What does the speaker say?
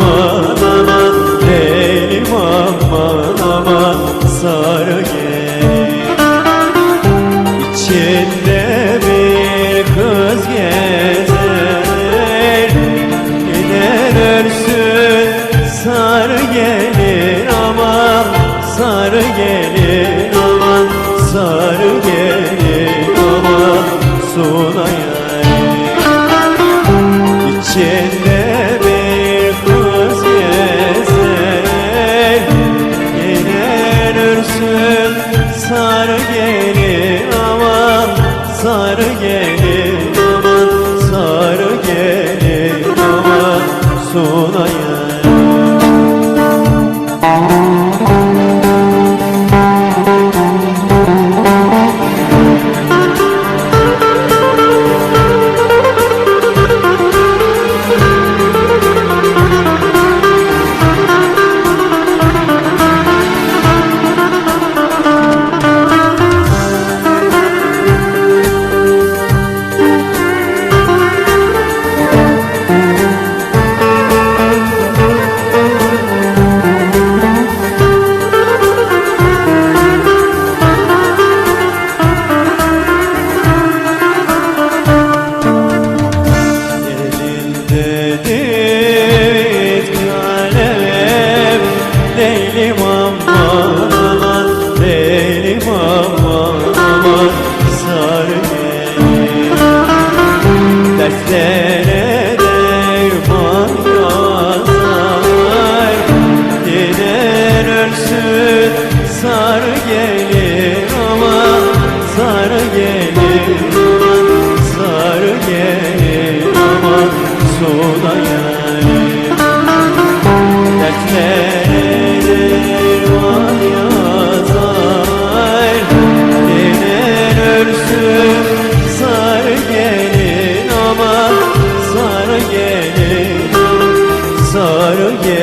aman aman Benim aman aman Sara gel. İçinde bir kız gezer Gider örsün Sar gelir aman Sar gelir. yeah. de sorgen